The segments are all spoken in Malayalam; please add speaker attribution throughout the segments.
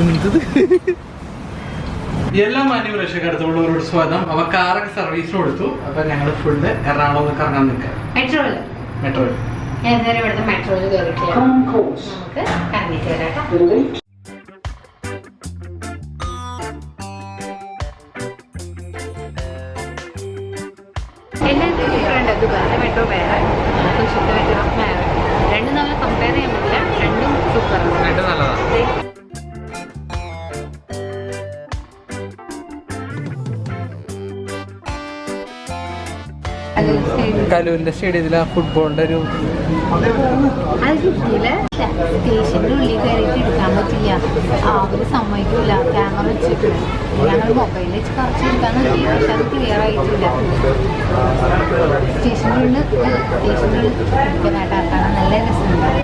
Speaker 1: എന്തത് എല്ലാ മാന്യ പ്രേക്ഷകർക്കുള്ളവരോട് സ്വാഗതം. അവ കാറൊക്കെ സർവീസ് കൊടുത്തു. അപ്പൊ ഞങ്ങൾ ഫുള്ള് എറണാകുളം ഒന്ന് കറങ്ങാൻ നിൽക്കാം. മെട്രോയിൽ
Speaker 2: മെട്രോയിൽ ഇവിടുത്തെ മെട്രോയിൽ കയറിയിട്ട് നമുക്ക് കറങ്ങിയിട്ട് വരാം കേട്ടോ. എല്ലാം അത് ദുബായിലെ മെട്രോ വേറെ
Speaker 1: കലൂരിന്റെ സ്റ്റേഡിയത്തിൽ ആ ഫുട്ബോളിന്റെ ഒരു
Speaker 2: ഉള്ളിൽ കയറിയിട്ട് എടുക്കാൻ പറ്റില്ല. അവർ സമ്മതിക്കില്ല ക്യാമറ വെച്ചിട്ട്. ഞങ്ങൾ മൊബൈലിൽ വെച്ച് കുറച്ച് എടുക്കാൻ നോക്കി. പക്ഷെ അത് ക്ലിയർ ആയിട്ടില്ല. സ്റ്റേഷന്റെ ഉള്ളിൽ സ്റ്റേഷന്റെ ഉള്ളിൽ എടുക്കാനായിട്ട് നല്ല രസമുണ്ട്.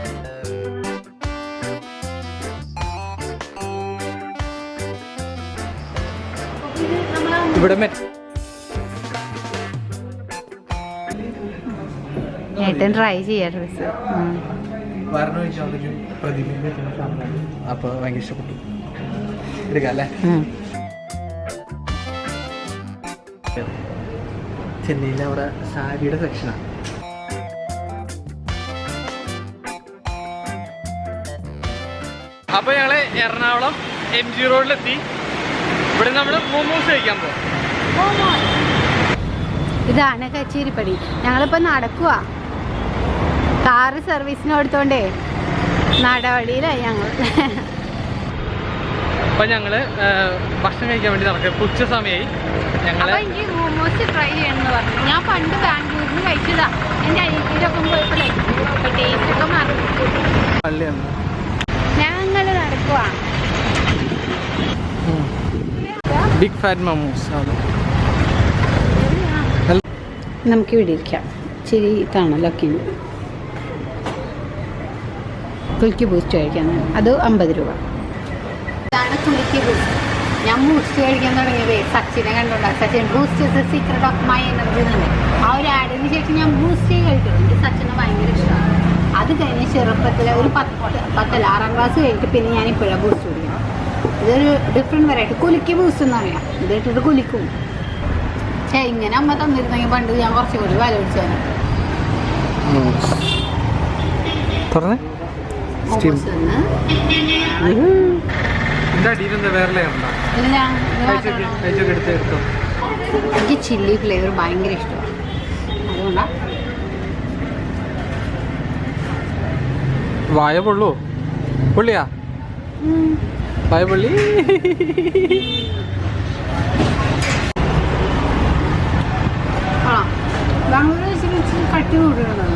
Speaker 1: ഇവിടെ മെ-
Speaker 2: ഏട്ടൻ ട്രൈ ചെയ്യാം
Speaker 1: ഡ്രസ് അപ്പൊ ഭയങ്കര ഇഷ്ടപ്പെട്ടു. എടുക്കാം അല്ലേ ചെന്നൈയിലെ അവിടെ സാരിയുടെ സെക്ഷനാണ് അപ്പൊ ഞങ്ങൾ എറണാകുളം എം ജി റോഡിലെത്തി ഇവിടെ നമ്മൾ മോമോസ് കഴിക്കാൻ പോകും
Speaker 2: ഇതാണ് കച്ചേരിപ്പടി. ഞങ്ങളിപ്പോൾ നടക്കുക കാറ് സർവീസിന് കൊടുത്തോണ്ടേ നടപടിയിലായി ഞങ്ങൾ
Speaker 1: അപ്പൊ ഞങ്ങൾ ഭക്ഷണം കഴിക്കാൻ വേണ്ടി നടക്കുക ഉച്ച സമയമായി
Speaker 2: ഞങ്ങൾ എനിക്ക് മോമോസ് ട്രൈ ചെയ്യണമെന്ന് പറഞ്ഞു. ഞാൻ പണ്ട് ബാംഗ്ലൂരിൽ നിന്ന് കഴിച്ചതാ എന്റെ അനിയത്തിയിലൊക്കെ പോയപ്പോഴേ ടേസ്റ്റ് ഒക്കെ മാറി.
Speaker 1: പള്ളിയാണ്.
Speaker 2: ഞങ്ങൾ നടക്കുക
Speaker 1: ബിഗ് ഫാറ്റ് മോമോസ്
Speaker 2: നമുക്ക് ഇവിടെ ഇരിക്കാം. ഇച്ചിരി തണലൊക്കെ ഉണ്ട്. കുലുക്കി ബൂസ്റ്റ് കഴിക്കാൻ അത് അമ്പത് രൂപ. ഇതാണ് കുലുക്കി ബൂസ്റ്റ് ഞാൻ ബൂസ്റ്റ് കഴിക്കാൻ തുടങ്ങിയത് സച്ചിനെ കണ്ടുകൊണ്ടാണ് Sachin Boost is secret of my energy തന്നെ. ആ ഒരു ആഡിന് ശേഷം ഞാൻ ബൂസ്റ്റ് കഴിക്കും എനിക്ക് സച്ചിനെ ഭയങ്കര ഇഷ്ടമാണ്. അത് കഴിഞ്ഞ് ചെറുപ്പത്തിൽ ഒരു പത്ത് പത്തല്ല ആറാം ക്ലാസ് കഴിഞ്ഞിട്ട് പിന്നെ ഞാൻ ഇപ്പോഴാണ് ബൂസ്റ്റ് കുടിക്കണം ഇതൊരു ഡിഫറെന്റ് വെറൈറ്റി കുലുക്കി ബൂസ്റ്റ് എന്ന് പറയാം. ഇത് ഇട്ടിട്ട് കുലിക്കും. പക്ഷേ ഇങ്ങനെ അമ്മ തന്നിരുന്നെങ്കിൽ പണ്ട് ഞാൻ കുറച്ചുകൂടി വില പിടിച്ചു
Speaker 1: തുറന്നേ എടുത്തോ
Speaker 2: എനിക്ക് ചില്ലി ഫ്ലേവർ ഭയങ്കര ഇഷ്ടമാണ് അതുകൊണ്ടാണ്
Speaker 1: വായ പൊള്ളു? പൊള്ളിയാ? വായ പൊള്ളി.
Speaker 2: ബാംഗ്ലൂർ വെച്ചിട്ട് കട്ടി കൂടുതലാണ്?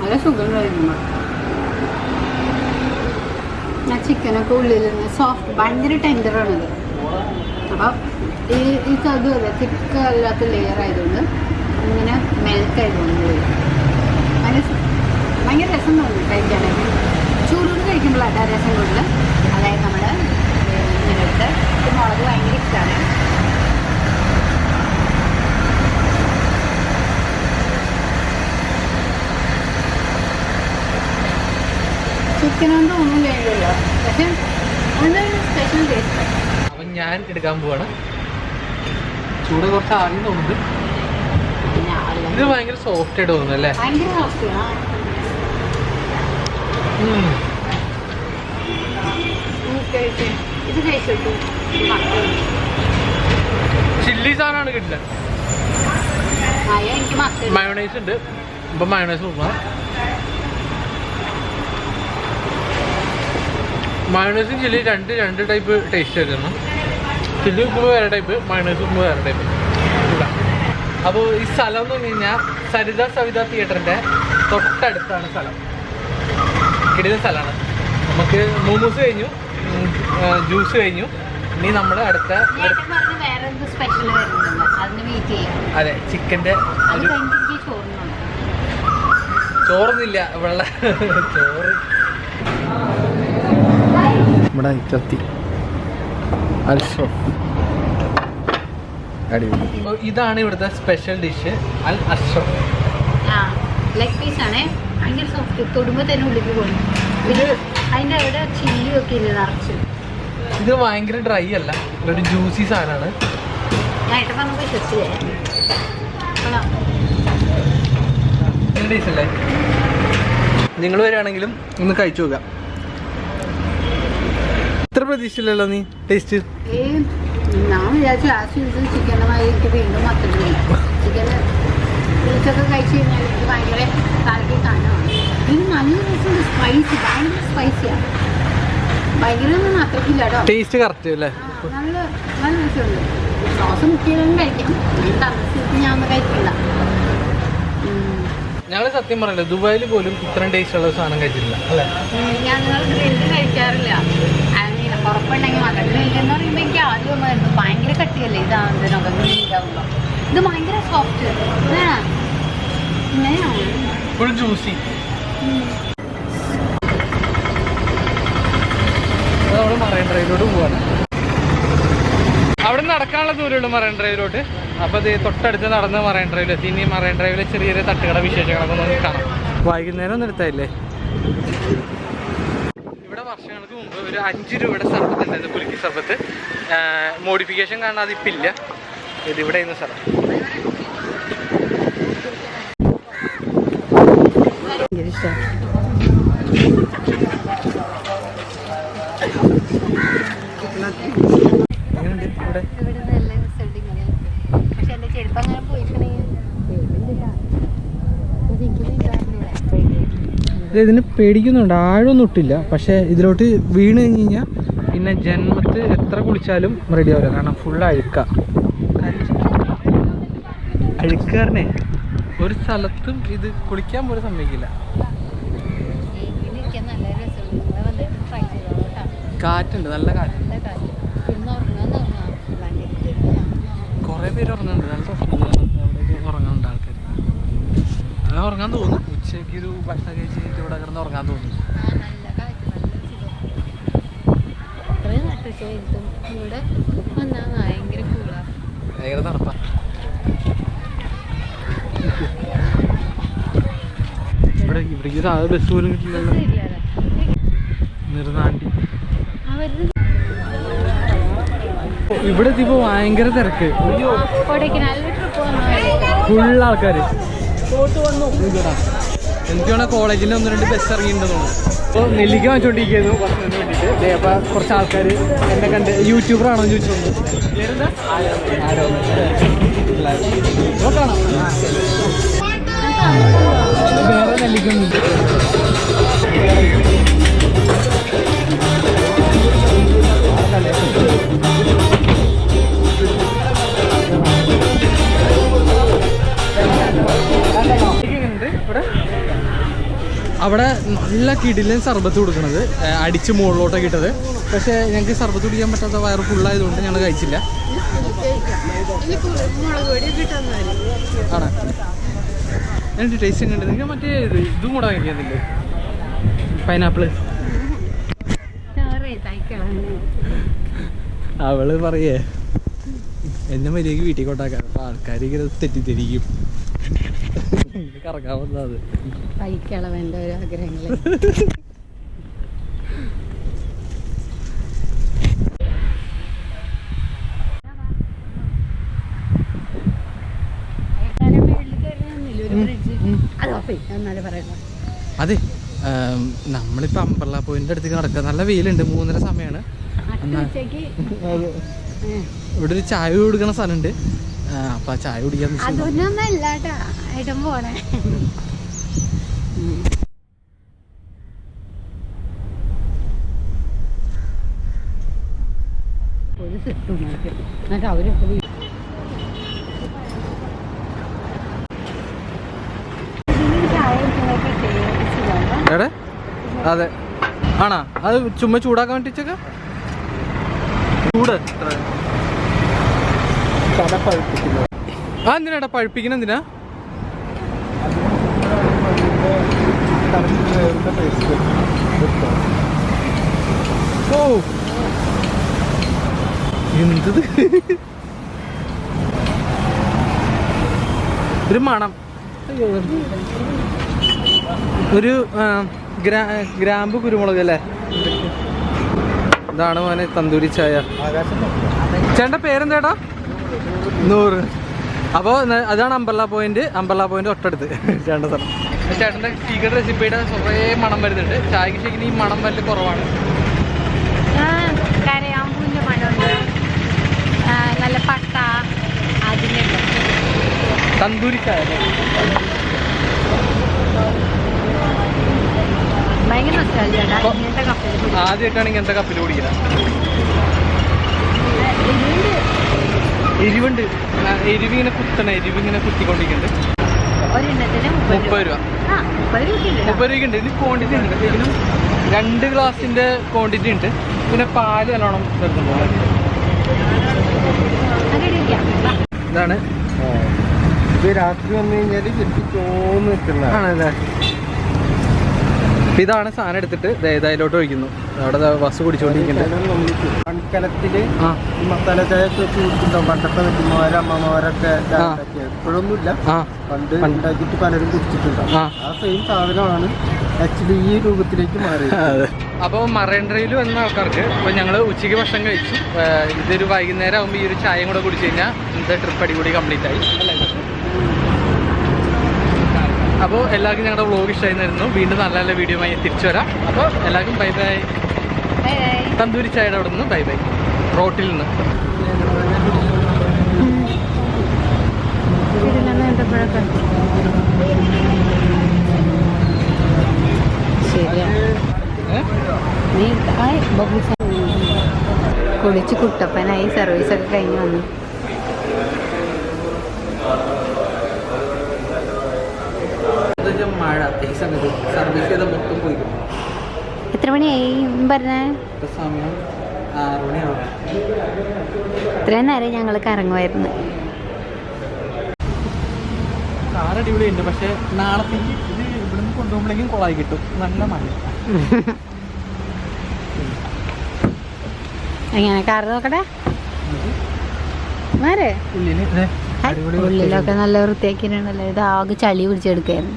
Speaker 2: നല്ല സുഖം കഴിക്കുമ്പോൾ ഞാൻ ചിക്കനൊക്കെ ഉള്ളിൽ നിന്ന് സോഫ്റ്റ് ഭയങ്കര ടെൻഡറാണിത് അപ്പം ഈ ഈ ചതു അതെ തിക്ക് അല്ലാത്ത ലെയർ ആയതുകൊണ്ട് ഇങ്ങനെ മെൽറ്റ് ആയതുകൊണ്ട് ഭയങ്കര രസം തോന്നി കഴിക്കാനായിട്ട് ചൂടോട് കഴിക്കുമ്പോഴാണ് ആ രസം കൂടുതൽ. അതായത് നമ്മൾ ഇങ്ങനെ എടുത്ത് മുളക് ഭയങ്കര ഇഷ്ടമാണ് ചിക്കനൊന്നും തോന്നില്ലല്ലോ പക്ഷെ അതൊരു സ്പെഷ്യൽ ടേസ്റ്റ്
Speaker 1: ഞാൻ എടുക്കാൻ പോവാണ്. ചൂട് കുറച്ച് ആദ്യം തോന്നുന്നുണ്ട്. ഇത് ഭയങ്കര സോഫ്റ്റ് ആയിട്ട് തോന്നുന്നു അല്ലേ? ചില്ലി സാധനമാണ് കിട്ടില്ല മയോണൈസ് ഉണ്ട്. ഇപ്പൊ മയോണൈസ് നോക്കാം. മയോണൈസും ചില്ലി രണ്ട് രണ്ട് ടൈപ്പ് ടേസ്റ്റ് വരുന്നു. ചില്ലി ഉപ്പ് വേറെ ടൈപ്പ് മൈനേഴ്സ് ഉപ്പ് വേറെ ടൈപ്പ് അപ്പോൾ ഈ സ്ഥലം എന്ന് പറഞ്ഞു കഴിഞ്ഞാൽ സരിത സവിത തിയേറ്ററിന്റെ തൊട്ടടുത്താണ് സ്ഥലം. കിടിലൻ സ്ഥലമാണ്. നമുക്ക് മൂമൂസ് കഴിഞ്ഞു. ജ്യൂസ് കഴിഞ്ഞു. ഇനി നമ്മൾ അടുത്ത
Speaker 2: ഏട്ടൻ പറഞ്ഞ് വേറെ സ്പെഷ്യൽ വരുന്നുണ്ട്? അതിന് വെയിറ്റ് ചെയ്യാം.
Speaker 1: അതെ
Speaker 2: ചിക്കന്റെ
Speaker 1: ഒരു ചോറൊന്നുമില്ല. വെള്ള ചോറ്. ഇവിടെ ചത്തി ഇതാണ് ഇവിടുത്തെ സ്പെഷ്യൽ ഡിഷ് അൽ അഷ്റഫ്
Speaker 2: ആ ലെഗ് പീസ് ആണേ. ഭയങ്കര സോഫ്റ്റ് തൊടുമ്പോൾ തന്നെ ഉള്ളിക്ക് പോയി. ഇത് അതിന്റെ അവിടെ ചില്ലി ഒക്കെ ഇല്ല നിറച്ച്.
Speaker 1: ഇത് ഭയങ്കര ഡ്രൈ അല്ല ഒരു ജ്യൂസി സാധനമാണ്.
Speaker 2: ഞാൻ ഏട്ടൻ പറഞ്ഞ വിശ്വസിച്ചേ
Speaker 1: നിങ്ങൾ വരികയാണെങ്കിലും ഒന്ന് കഴിച്ചു നോക്കാം. ഇത്ര പ്രതീക്ഷയില്ലല്ലോ നീ ടേസ്റ്റ്
Speaker 2: ഞാൻ വിചാരിച്ചു എനിക്ക് വീണ്ടും മത്തൽ ചിക്കന് ബീഫൊക്കെ കഴിച്ച് കഴിഞ്ഞാൽ എനിക്ക് ഭയങ്കര തലയ്ക്ക് കാണാണ് ഇത് നല്ല രസമുണ്ട് സ്പൈസി ഭയങ്കര സ്പൈസിയാണ് ഭയങ്കര ഒന്നും അത്രയ്ക്കില്ല കേട്ടോ.
Speaker 1: ടേസ്റ്റ് കറക്റ്റ് അല്ലേ?
Speaker 2: നല്ല നല്ല രസമുണ്ട് സോസ് മുക്കിയാലും കഴിക്കാം. ഞാൻ ഞാൻ ഒന്നും കഴിക്കില്ല.
Speaker 1: ഞങ്ങൾ സത്യം പറയല്ലേ ദുബായിൽ പോലും ഇത്രയും ടേസ്റ്റ് ഉള്ള സാധനം കഴിച്ചിട്ടില്ല അല്ലേ?
Speaker 2: ഞാൻ കഴിക്കാറില്ല. ഉറപ്പുണ്ടെങ്കിൽ മാത്രം. ഗ്രില്ല് എന്ന് പറയുമ്പോൾ എനിക്ക് ആദ്യം വന്നായിരുന്നു ഭയങ്കര കട്ടിയല്ലേ? ഇതാകുന്നതിനൊക്കെ ഗ്രില്ലാകുമ്പോൾ ഇത് ഭയങ്കര സോഫ്റ്റ്
Speaker 1: ജ്യൂസി അവിടെ നടക്കാനുള്ള ദൂരമുള്ളൂ മറൈൻ ഡ്രൈവിലോട്ട് അപ്പോൾ ഇത് തൊട്ടടുത്ത് നടന്ന് മറൈൻ ഡ്രൈവിൽ എത്തി. ഇനി മറൈൻ ഡ്രൈവിലെ ചെറിയ ചെറിയ തട്ടുകട വിശേഷങ്ങളൊക്കെ നമുക്ക് കാണാം. വൈകുന്നേരം ഒന്നും എടുത്തായില്ലേ? മുമ്പ് ഒരു അഞ്ച് രൂപയുടെ സർബത്ത് ഉണ്ടായിരുന്നു കുലുക്കി സർബത്ത് മോഡിഫിക്കേഷൻ കാരണം അതിപ്പോൾ ഇല്ല. ഇത് ഇവിടെ ഇന്ന് സ്ഥലം
Speaker 2: Thank ഇഷ്ടമാണ്
Speaker 1: എങ്ങനെയുണ്ട് ഇവിടെ
Speaker 2: ഇവിടെ നല്ല റിസൾട്ട് ഇങ്ങനെ പക്ഷെ എന്റെ ചെരുപ്പ് അങ്ങനെ പോയിട്ടുണ്ടെങ്കിൽ
Speaker 1: ഇത് ഇതിന് പേടിക്കുന്നുണ്ട്. ആഴമൊന്നും ഇട്ടില്ല. പക്ഷേ ഇതിലോട്ട് വീണ് കഴിഞ്ഞ് കഴിഞ്ഞാൽ പിന്നെ ജന്മത്ത് എത്ര കുളിച്ചാലും റെഡി ആവില്ല. കാരണം ഫുൾ അഴുക്ക. അഴുക്കാരനെ ഒരു സ്ഥലത്തും ഇത് കുളിക്കാൻ പോലും സമ്മതിക്കില്ല. കാറ്റുണ്ട്. നല്ല കാറ്റ്. കുറേ പേര് ഉറങ്ങുന്നുണ്ട്. നല്ല ഉറങ്ങുന്നുണ്ട് ആൾക്കാർ അങ്ങനെ ഉറങ്ങാൻ തോന്നും ഉച്ചയ്ക്ക് ഒരു ഭക്ഷണം കഴിച്ച് കഴിഞ്ഞിട്ട് ഇവിടെ കിടന്ന് ഉറങ്ങാൻ തോന്നി.
Speaker 2: ഭയങ്കര
Speaker 1: നടപ്പാ തണുപ്പാ. ഇവിടെ ഇവിടേക്ക് സാധാ ബസ് പോലും കിട്ടില്ലല്ലോ. നിർനാണ്ടി ഇവിടെ എത്തിയപ്പോ ഭയങ്കര തിരക്ക്. ഫുള്ള്
Speaker 2: ആൾക്കാര്. ട്രിപ്പ് വന്നാൽ
Speaker 1: ഫുൾ ആൾക്കാർ എനിക്ക് വേണേൽ കോളേജിൽ ഒന്ന് രണ്ട് ബസ് ഇറങ്ങിയിട്ടുണ്ടെന്ന് തോന്നുന്നു. അപ്പോൾ നെല്ലിക്ക വാങ്ങിച്ചുകൊണ്ടിരിക്കുന്നു ഭക്ഷണത്തിന് വേണ്ടിയിട്ട് അപ്പോൾ കുറച്ച് ആൾക്കാർ എന്നെ കണ്ട് യൂട്യൂബർ ആണോ എന്ന് ചോദിച്ചു വേറെ നെല്ലിക്ക അവിടെ നല്ല കിടിലൻ സർബത്ത് കൊടുക്കുന്നത് അടിച്ച് മുകളിലോട്ടൊക്കെ ഇട്ടത്. പക്ഷേ ഞങ്ങൾക്ക് സർബത്ത് കുടിക്കാൻ പറ്റാത്ത വയറ് ഫുള്ളായതുകൊണ്ട് ഞങ്ങൾ കഴിച്ചില്ല. ആണ്? എന്നിട്ട് ടേസ്റ്റ് ഉണ്ട് നിങ്ങൾ മറ്റേ ഇത് കൂടെ കഴിക്കുന്നില്ലേ
Speaker 2: പൈനാപ്പിൾ
Speaker 1: അവൾ പറയേ എന്നെ മര്യാദയ്ക്ക് വീട്ടിൽ കൊണ്ടാക്കാൻ. അപ്പൊ ആൾക്കാർ ഇങ്ങനെ തെറ്റിദ്ധരിക്കും. കറങ്ങാൻ വന്നത്
Speaker 2: തയ്ക്കളവന്റെ ഒരു ആഗ്രഹങ്ങൾ അതോ
Speaker 1: നമ്മളിപ്പൊ അമ്പർല പോയിന്റ് അടുത്തേക്ക് നടക്കുക നല്ല വെയിലുണ്ട് മൂന്നര സമയമാണ് ഇവിടെ ഒരു ചായ കൊടുക്കണ സ്ഥലമുണ്ട്. അപ്പൊ ചായ കുടിക്കാൻ
Speaker 2: ഏട്ടൻ പോണേ. ഒരു സിസ്റ്റം എന്നിട്ട് അവരൊക്കെ
Speaker 1: അതെ. ആണോ? അത് ചുമ്മാ ചൂടാക്കാൻ വേണ്ടിട്ടൊക്കെ ചൂട്. ആ എന്തിനാടാ പഴുപ്പിക്കുന്ന എന്തിനാ? ഓ എന്തത് ഒരു മണം ഒരു ഗ്രാമ്പ് കുരുമുളക് അല്ലേ? ഇതാണ് മോനെ തന്തൂരി ചായ. ചേട്ടന്റെ പേരെന്തേടാ? നൂറ്. അപ്പോൾ അതാണ് അമ്പർല പോയിന്റ്. അമ്പർല പോയിന്റ് ഒട്ടടുത്ത് ചേട്ടന്റെ സ്ഥലം. ചേട്ടന്റെ സീക്രട്ട് റെസിപ്പിയുടെ കുറേ മണം വരുന്നുണ്ട്. ചായക്ക് ശരിക്കും ഈ മണം വല്ല കുറവാണ്.
Speaker 2: കരയാമ്പൂവിന്റെ മണമുണ്ട് ആ, നല്ല പട്ട
Speaker 1: തന്തൂരി ചായ ആദ്യമായിട്ടാണ് ഇങ്ങനത്തെ കപ്പിൽ കുടിക്കുന്നത് എരിവുണ്ട്. എരിവിങ്ങനെ കുത്തണ എരിവിങ്ങനെ കുത്തിക്കൊണ്ടിരിക്കുന്നുണ്ട് മുപ്പത് രൂപ.
Speaker 2: ആ മുപ്പത് രൂപ
Speaker 1: മുപ്പത് രൂപയ്ക്ക് ഉണ്ട്. ഇതിന് ക്വാണ്ടിറ്റി ഉണ്ട്. ഇതിനും രണ്ട് ഗ്ലാസിന്റെ ക്വാണ്ടിറ്റി ഉണ്ട്. പിന്നെ പാൽ നല്ലോണം
Speaker 2: ചേർക്കുന്നുണ്ട്.
Speaker 1: ഇതാണ്.
Speaker 3: ഇത് രാത്രി വന്നു കഴിഞ്ഞാൽ ശരിക്കും തോന്നു നിൽക്കുന്ന
Speaker 1: ആണല്ലേ? അപ്പൊ ഇതാണ് സാധനം എടുത്തിട്ട് ഇതായിലോട്ട് ഒഴിക്കുന്നു. അവിടെ ബസ് കുടിച്ചോണ്ടിരിക്കുന്നുണ്ട്.
Speaker 3: മൺകലത്തിൽ
Speaker 1: ആ.
Speaker 3: ഈ മസാല ചായ പണ്ടത്തെ വെച്ചുമാരും അമ്മമാരൊക്കെ. ഇപ്പോഴൊന്നുമില്ല. പണ്ട്. ഉണ്ടാക്കിയിട്ട് പലരും കുടിച്ചിട്ടുണ്ടാവും
Speaker 1: ആ.
Speaker 3: സെയിം സാധനമാണ് ആക്ച്വലി ഈ രൂപത്തിലേക്ക്
Speaker 1: മാറി അപ്പോൾ മറൈൻ ഡ്രൈവിൽ വന്ന ആൾക്കാർക്ക് ഇപ്പോൾ ഞങ്ങൾ ഉച്ചയ്ക്ക് ഭക്ഷണം കഴിച്ചു. ഇതൊരു വൈകുന്നേരം ആകുമ്പോൾ ഈ ഒരു ചായയും കൂടെ കുടിച്ചു കഴിഞ്ഞാൽ ഇന്നത്തെ ട്രിപ്പ് അടിപൊളി കംപ്ലീറ്റ് ആയി. അല്ലേ? അപ്പോൾ എല്ലാവർക്കും ഞങ്ങളുടെ വ്ളോഗ് ഇഷ്ടമായിരുന്നു വീണ്ടും നല്ല നല്ല വീഡിയോ ആയി തിരിച്ചു വരാം. അപ്പോൾ എല്ലാവർക്കും ബൈ ബൈ തന്തൂരി ചായയുടെ അവിടെ നിന്ന് ബൈ ബൈ റോട്ടിൽ നിന്ന്.
Speaker 2: കുളിച്ച് കുട്ടപ്പനായി സർവീസൊക്കെ കഴിഞ്ഞ് വന്നു.
Speaker 1: മഴ ഈ സമയത്ത് സർവീസ് ചെയ്ത മൊത്തം പോയി
Speaker 2: എത്ര മണിയായി? പറഞ്ഞേ.
Speaker 1: സമയം ആറ് മണിയാവും.
Speaker 2: ഇത്രയും നേരം ഞങ്ങൾ കറങ്ങുമായിരുന്നു
Speaker 1: കാർ അടിപൊളിയുണ്ട് പക്ഷേ നാളത്തേക്ക് ഇത് ഇവിടുന്ന് കൊണ്ടുപോകുമ്പോഴേക്കും കൊളായി കിട്ടും. നല്ല മഴ.
Speaker 2: എങ്ങനെ? കാർ നോക്കട്ടെ. ഉള്ളിലൊക്കെ നല്ല വൃത്തിയാക്കിയിട്ടുണ്ടല്ലോ ഇത് ആകെ ചളി പിടിച്ചെടുക്കായിരുന്നു.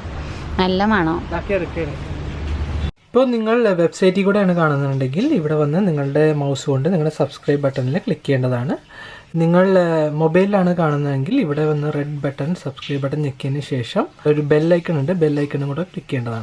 Speaker 2: നല്ല മണോ?
Speaker 1: ഇപ്പോൾ നിങ്ങൾ വെബ്സൈറ്റിൽ കൂടെയാണ് കാണുന്നുണ്ടെങ്കിൽ ഇവിടെ വന്ന് നിങ്ങളുടെ മൗസ് കൊണ്ട് നിങ്ങളുടെ സബ്സ്ക്രൈബ് ബട്ടണിൽ ക്ലിക്ക് ചെയ്യേണ്ടതാണ്. നിങ്ങൾ മൊബൈലിലാണ് കാണുന്നതെങ്കിൽ ഇവിടെ വന്ന് റെഡ് ബട്ടൺ സബ്സ്ക്രൈബ് ബട്ടൺ ഞെക്കിയതിന് ശേഷം ഒരു ബെല്ലൈക്കൺ ഉണ്ട്. ബെല്ലൈക്കണും കൂടെ ക്ലിക്ക് ചെയ്യേണ്ടതാണ്.